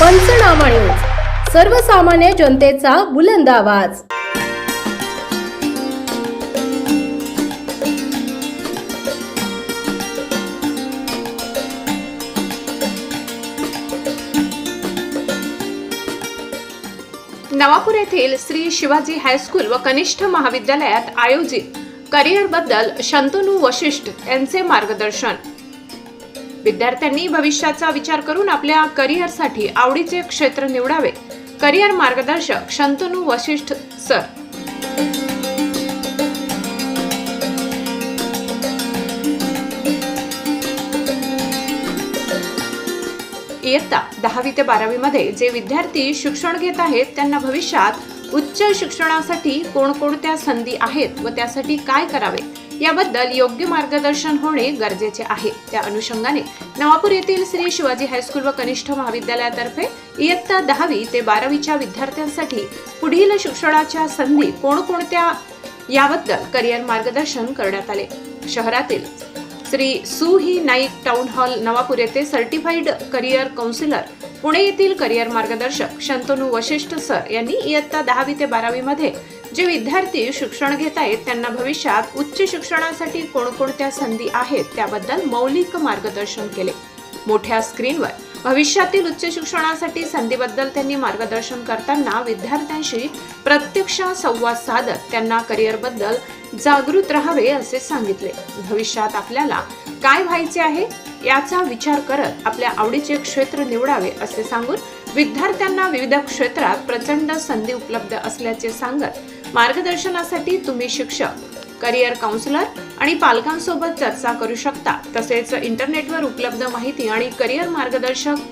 पंचनामा न्यूज. सर्वसामान्य जनतेचा बुलंद आवाज. नवापूर येथील श्री शिवाजी हायस्कूल व कनिष्ठ महाविद्यालयात आयोजित करिअरबद्दल शंतनू वशिष्ठ यांचे मार्गदर्शन. विद्यार्थ्यांनी भविष्याचा विचार करून आपल्या करिअरसाठी आवडीचे क्षेत्र निवडावे. करिअर मार्गदर्शक शंतनू वशिष्ठ सर. इयत्ता दहावी ते बारावी मध्ये जे विद्यार्थी शिक्षण घेत आहेत त्यांना भविष्यात उच्च शिक्षणासाठी कोणकोणत्या संधी आहेत व त्यासाठी काय करावे? याबद्दल योग्य मार्गदर्शन होणे गरजेचे आहे. त्या अनुषंगाने नवापूर येथील श्री शिवाजी हायस्कूल व कनिष्ठ महाविद्यालयातर्फे इयत्ता दहावी ते बारावीच्या विद्यार्थ्यांसाठी पुढील शिक्षणाच्या संधी कोणकोणत्या याबद्दल करिअर मार्गदर्शन करण्यात आले. शहरातील श्री सुही नाईक टाउन हॉल नवापूर येथे सर्टिफाईड करिअर काउन्सिलर पुणे येथील करिअर मार्गदर्शक शंतनू वशिष्ठ सर यांनी इयत्ता दहावी ते बारावीमध्ये जे विद्यार्थी शिक्षण घेत आहेत त्यांना भविष्यात उच्च शिक्षणासाठी कोणकोणत्या संधी आहेत त्याबद्दल मौलिक मार्गदर्शन केले. मोठ्या स्क्रीनवर भविष्यातील उच्च शिक्षणासाठी संधीबद्दल त्यांनी मार्गदर्शन करताना विद्यार्थ्यांशी प्रत्यक्ष संवाद साधत त्यांना करिअरबद्दल जागृत राहावे असे सांगितले. भविष्यात आपल्याला काय व्हायचे आहे याचा विचार करत आपल्या आवडीचे क्षेत्र निवडावे असे सांगून विद्यार्थ्यांना विविध क्षेत्रात प्रचंड संधी उपलब्ध असल्याचे सांगत मार्गदर्शनासाठी तुम्ही शिक्षक करिअर काउन्सिलर आणि पालकांसोबत चर्चा करू शकता. तसेच इंटरनेटवर उपलब्ध माहिती आणि करिअर मार्गदर्शक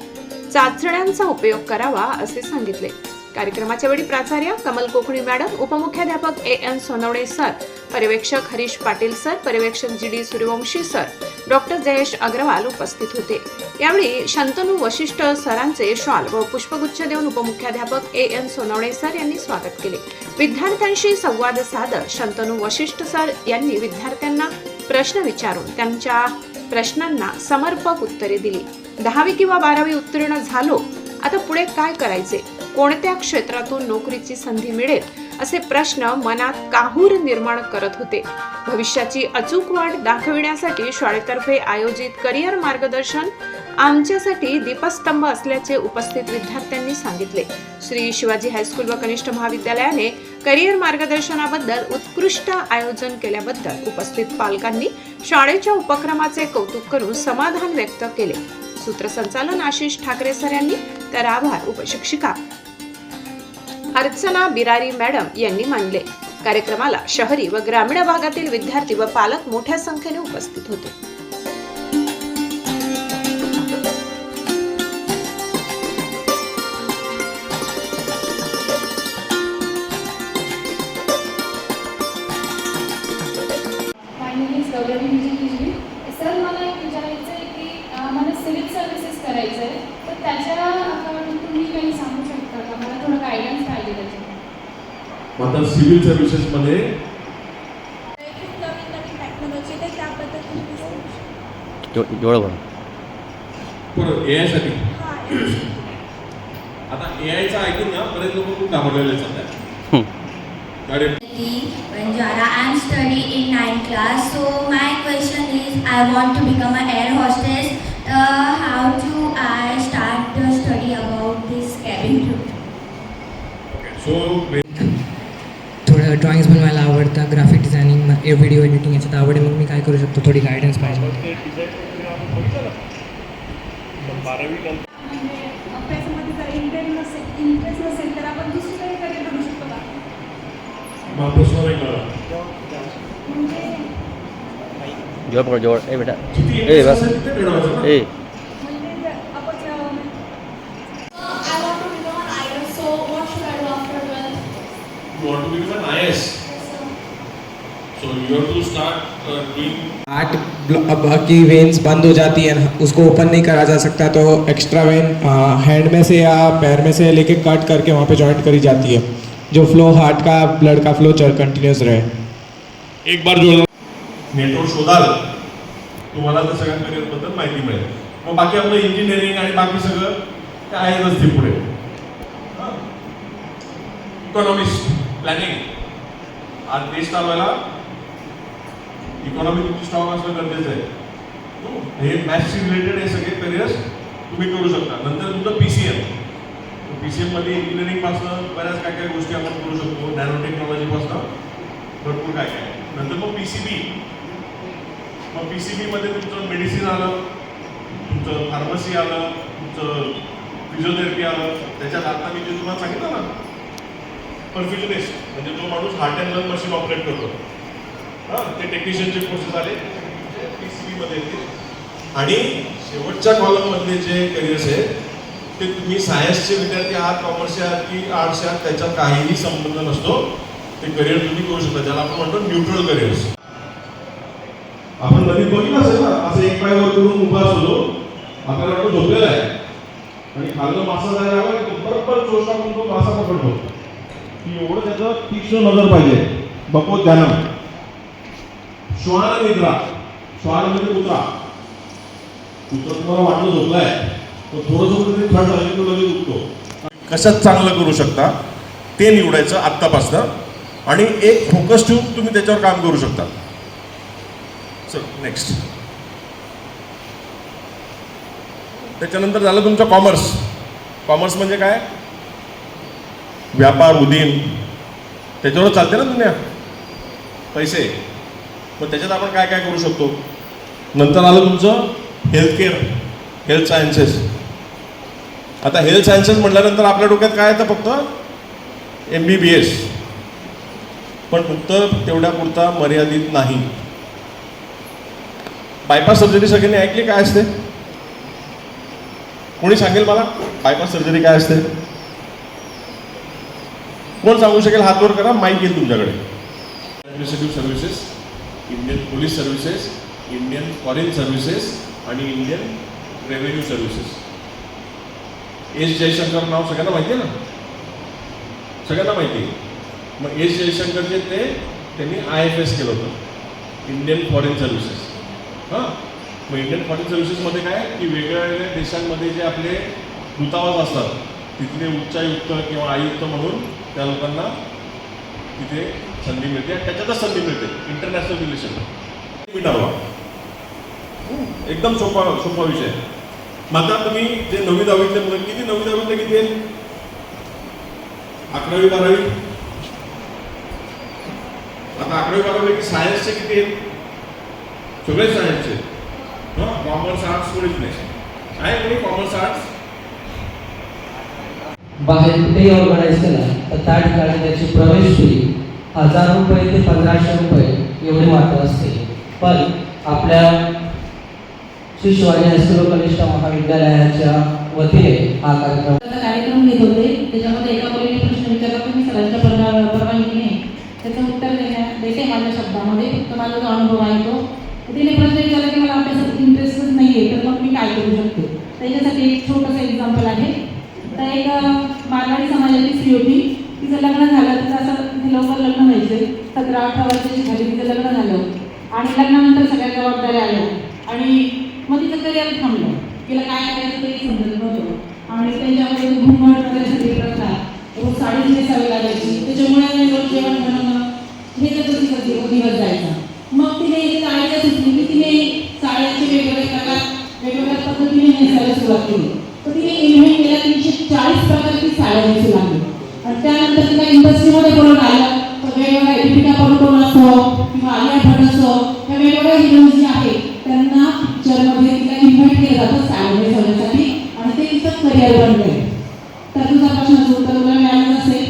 चाचण्यांचा उपयोग करावा असे सांगितले. कार्यक्रमाच्या वेळी प्राचार्य कमल कोकणी मॅडम उपमुख्याध्यापक ए एन सोनवणे सर पर्यवेक्षक हरीश पाटील सर पर्यवेक्षक G D Suryavanshi sir doctor Jayesh Agrawal उपस्थित होते. यावेळी शंतनू वशिष्ठ सरांचे शॉल व पुष्पगुच्छ देऊन उपमुख्याध्यापक ए एन सोनवणे सर यांनी स्वागत केले. विद्यार्थ्यांशी संवाद साधत शंतनू वशिष्ठ सर यांनी विद्यार्थ्यांना प्रश्न विचारून त्यांच्या प्रश्नांना समर्पक उत्तरे दिली. दहावी किंवा बारावी उत्तीर्ण झालो आता पुढे काय करायचे? कोणत्या क्षेत्रातून नोकरीची संधी मिळेल? असे प्रश्न मनात काहूर निर्माण करत होते. भविष्याची अचूक वाट दाखविण्यासाठी शाळेतर्फे आयोजित करिअर मार्गदर्शन आमच्यासाठी दीपस्तंभ असल्याचे उपस्थित विद्यार्थ्यांनी सांगितले. श्री शिवाजी हायस्कूल व कनिष्ठ महाविद्यालयाने करिअर मार्गदर्शनाबद्दल उत्कृष्ट आयोजन केल्याबद्दल उपस्थित पालकांनी शाळेच्या उपक्रमाचे कौतुक करून समाधान व्यक्त केले. सूत्रसंचालन आशिष ठाकरे सर यांनी तर आभार उपशिक्षिका अर्चना बिरारी मॅडम यांनी मांडले. कार्यक्रमाला शहरी व ग्रामीण भागातील विद्यार्थी व पालक मोठ्या संख्येने उपस्थित होते. माय सर मला एक विचारायचं आहे की मला सिव्हिल सर्व्हिसेस करायचं आहे तर त्याच्या अकाउंट तुम्ही काही सांगा शकता का मला थोडं गायडन्स पाहिजे त्याच्यात मग आता सिव्हिल सर्व्हिसेसमध्ये खूप नवीन नवीन टेक्नॉलॉजी तर त्याबद्दल तुम्ही सांगू शकता. एव- एवढं बरं पण ए आयसाठी हां आता ए आयचं ऐकून ना बरेच लोक खूप घाबरलेले सध्या गाडी Banjara. I'm studying in ninth class. So my question is, I want to become an air hostess. Uh, how do I start the study about this cabin crew? So थोडं ड्रॉइंग्स बनवायला आवडतं ग्राफिक डिझायनिंग व्हिडिओ एडिटिंग याच्यात आवड आहे मग मी काय करू शकतो? थोडी गायडन्स पाहिजे. म्हणजे नाही कळला म्हणजे जवळ जवळ. ए बेटा. ए बस. ए म्हणजे जर आपण um, I want to become an idol, so what should I do after 12th? You want to become an IS. Doing heart अब की वेन्स बंद हो जाती है उसको ओपन नहीं करा जा सकता तो एक्स्ट्रा वेन हैंड में से या पैर में से लेके कट करके वहाँ पे जॉइंट करी जाती है जो फ्लो हार्ट का ब्लड का फ्लो कंटिन्यूस रहे। एक बार जो नेटवर शोधाल। तुम्हाला त्या सगळ्या करिअरबद्दल माहिती मिळेल. मग बाकी आपलं इंजिनिअरिंग आणि बाकी सगळं आहे नसते पुढे. इकॉनॉमिस्ट प्लॅनिंग आज देश चालवायला इकॉनॉमी तुमची स्ट्रॉंग असणं गरजेचं आहे. हे मॅथ्सशी रिलेटेड हे सगळे करिअर्स तुम्ही करू शकता. नंतर तुमचं P C M P C एममध्ये इंजिनिअरिंगपासून बऱ्याच काय काय गोष्टी आपण करू शकतो. नॅनो टेक्नॉलॉजीपासून भरपूर काय काय. नंतर मग पी सी बी मग पी सी बीमध्ये तुमचं मेडिसिन आलं तुमचं फार्मसी आलं तुमचं फिजिओथेरपी आलं. त्याच्यात आता मी जे तुम्हाला सांगितलं ना परफ्युजनिस्ट म्हणजे जो माणूस heart and lung machine operate करतो. हां ते टेक्निशियनचे कोर्सेस आले. पी सी बीमध्ये येतील. आणि शेवटच्या कॉलममधले जे करिअर्स आहेत ते तुम्ही सायन्सचे विद्यार्थी आहात कॉमर्सचे आहात की आर्ट्सचे आहात त्याच्यात काहीही संबंध नसतो. ते करिअर तुम्ही करू शकता. ज्याला आपण म्हणतो न्यूट्रल करिअर्स आपण नवीन बघितलं असेल ना असं एक पाय वर करून उभा असतो. आपल्याला वाटतो झोपलेला आहे. आणि खाल्लं मासा जायला हवा की तो बरोबर चोच टाकून तो मासा पकडतो. की एवढं त्याचं तीक्ष्ण नजर पाहिजे. बको ध्यानम. श्वान निद्रा श्वान म्हणजे कुत्रा. कुत्रा तुम्हाला वाटलं झोपलाय. तो थोडंसं कुठेतरी थंड झालं तो लगेच उठतो. कशात चांगलं करू शकता? ते निवडायचं आत्तापासनं. आणि एक फोकस ठेवून तुम्ही त्याच्यावर काम करू शकता. चल नेक्स्ट त्याच्यानंतर झालं तुमचं कॉमर्स कॉमर्स म्हणजे काय? व्यापार उदीन त्याच्यावर चालते ना दुनिया? पैसे. मग त्याच्यात आपण काय काय करू शकतो? नंतर आलं तुमचं हेल्थकेअर हेल्थ सायन्सेस आता हेल्थ सायन्सेस म्हटल्यानंतर आपल्या डोक्यात काय येतं फक्त? एम बी बी एस पण फक्त तेवढ्या पुरता मर्यादित नाही. बायपास सर्जरी सगळ्यांनी ऐकली काय असते? कोणी सांगेल मला? बायपास सर्जरी काय असते? कोण सांगू शकेल? हात वर करा माहीत येईल तुमच्याकडे. Administrative services Indian police services Indian foreign services आणि Indian revenue services S Jaishankar नाव सगळ्यांना माहिती आहे ना? सगळ्यांना माहिती आहे. मग एस जयशंकर जे ते त्यांनी आय एफ एस केलं होतं. इंडियन फॉरेन सर्व्हिसेस हां? मग इंडियन फॉरेन सर्व्हिसेसमध्ये काय की वेगळ्या वेगळ्या देशांमध्ये जे आपले दूतावास असतात तिथले उच्चायुक्त किंवा आयुक्त म्हणून त्या लोकांना तिथे संधी मिळते आणि त्याच्यातच संधी मिळते इंटरनॅशनल रिलेशन मिटावा एकदम सोपा सोपा विषय. मात्र तुम्ही जे नववी दहावीतले मुलं किती नववी दहावीतले किती आहे अकरावी बारावी? आता अकरावी बारावी सायन्सचे किती आहेत? सगळे सायन्सचे हां? कॉमर्स आर्ट्स कोणीच नाही. आहे कोणी? कॉमर्स आर्ट्स बाहेर कुठेही ऑर्गनाईज केला तर त्या ठिकाणी त्याची प्रवेश फी हजार रुपये ते पंधराशे रुपये एवढी मात्र असते. पण आपल्या श्री शिवाजी हायस्कूल कनिष्ठ महाविद्यालयाच्या वतीने हा कार्यक्रम कार्यक्रम घेत होते. त्याच्यामध्ये एका मुलीने प्रश्न विचारला तुम्ही सरांच्या परवा परवानगीने त्याचं उत्तर देण्या देते माझ्या शब्दामध्ये. फक्त माझा जो अनुभव आहे तो. तिने प्रश्न विचारला की मला अभ्यासात इंटरेस्टच नाही आहे तर मग मी काय करू शकते? त्याच्यासाठी एक छोटंसं एक्झाम्पल आहे. तर एक मारवाडी समाजाची स्त्री होती. तिचं लग्न झालं तिचं असं तिथे लवकर लग्न व्हायचं. सतरा अठरा वर्षाची झाली तिचं लग्न झालं. आणि लग्नानंतर सगळ्या जबाबदाऱ्या आल्या. आणि मग तिचं करिअर थांबलं. तिला काय करायचं ते समजत नव्हतं आणि त्यांच्यामध्ये घुमट करण्यासाठी प्रथा रोज तिथे नेसावी लागायची. त्याच्यामुळे रोज जेवण बनवणं हे त्याचं तिचं दिवस जायचा. मग तिने एक सुचली की तिने साड्यांचे वेगवेगळे प्रकार वेगवेगळ्या पद्धतीने नेसायला सुरुवात केली. तर तिने इन्व्हेंट केला तीनशे चाळीस प्रकारची साड्या नेसू लागली. त्या इंडस्ट्रीमध्ये बोलून आलं तर वेगवेगळ्या दीपिका पडुकोण असो किंवा आलिया भट असो या वेगवेगळ्या हिरोईन्स जे आहेत